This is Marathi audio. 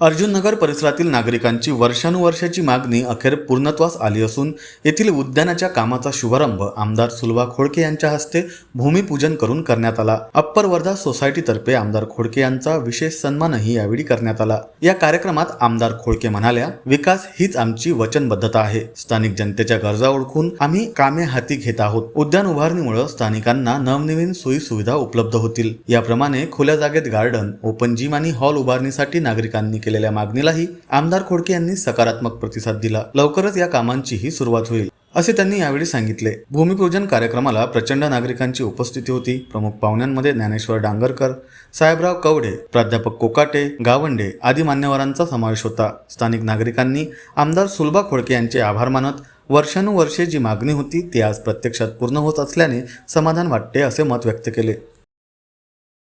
अर्जुननगर परिसरातील नागरिकांची वर्षानुवर्षाची मागणी अखेर पूर्णत्वास आली असून येथील उद्यानाच्या कामाचा शुभारंभ आमदार सुलभा खोडके यांच्या हस्ते भूमिपूजन करून करण्यात आला. अप्पर वर्धा सोसायटीतर्फे आमदार खोडके यांचा विशेष सन्मानही यावेळी करण्यात आला. या कार्यक्रमात आमदार खोडके म्हणाल्या विकास हीच आमची वचनबद्धता आहे. स्थानिक जनतेच्या गरजा ओळखून आम्ही कामे हाती घेत आहोत. उद्यान उभारणीमुळे स्थानिकांना नवनवीन सोयी सुविधा उपलब्ध होतील. याप्रमाणे खुल्या जागेत गार्डन ओपन जिम आणि हॉल उभारणीसाठी नागरिकांनी केलेल्या मागणीलाही आमदार खोडके यांनी सकारात्मक प्रतिसाद दिला. लवकरच या कामांचीही सुरुवात होईल असे त्यांनी यावेळी सांगितले. भूमिपूजन कार्यक्रमाला प्रचंड नागरिकांची उपस्थिती होती. प्रमुख पाहुण्यांमध्ये ज्ञानेश्वर डांगरकर साहेबराव कवडे प्राध्यापक कोकाटे गावंडे आदी मान्यवरांचा समावेश होता. स्थानिक नागरिकांनी आमदार सुलभा खोडके यांचे आभार मानत वर्षानुवर्षे जी मागणी होती ती आज प्रत्यक्षात पूर्ण होत असल्याने समाधान वाटते असे मत व्यक्त केले.